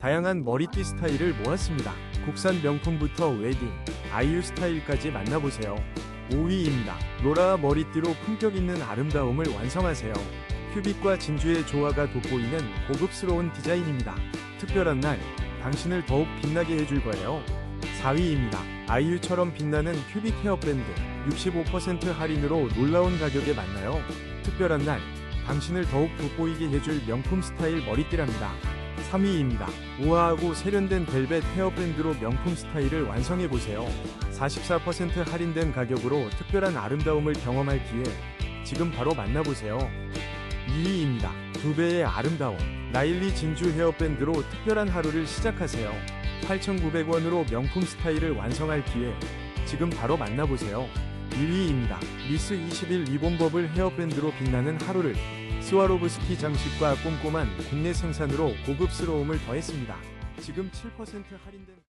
다양한 머리띠 스타일을 모았습니다. 국산 명품부터 웨딩, 아이유 스타일까지 만나보세요. 5위입니다. 로라 머리띠로 품격 있는 아름다움을 완성하세요. 큐빅과 진주의 조화가 돋보이는 고급스러운 디자인입니다. 특별한 날, 당신을 더욱 빛나게 해줄 거예요. 4위입니다. 아이유처럼 빛나는 큐빅 헤어밴드 65% 할인으로 놀라운 가격에 만나요. 특별한 날, 당신을 더욱 돋보이게 해줄 명품 스타일 머리띠랍니다. 3위입니다. 우아하고 세련된 벨벳 헤어밴드로 명품 스타일을 완성해보세요. 44% 할인된 가격으로 특별한 아름다움을 경험할 기회. 지금 바로 만나보세요. 2위입니다. 두 배의 아름다움. 나일리 진주 헤어밴드로 특별한 하루를 시작하세요. 8,900원으로 명품 스타일을 완성할 기회. 지금 바로 만나보세요. 1위입니다. 미스 21 리본 버블 헤어밴드로 빛나는 하루를 스와로브스키 장식과 꼼꼼한 국내 생산으로 고급스러움을 더했습니다. 지금 7% 할인된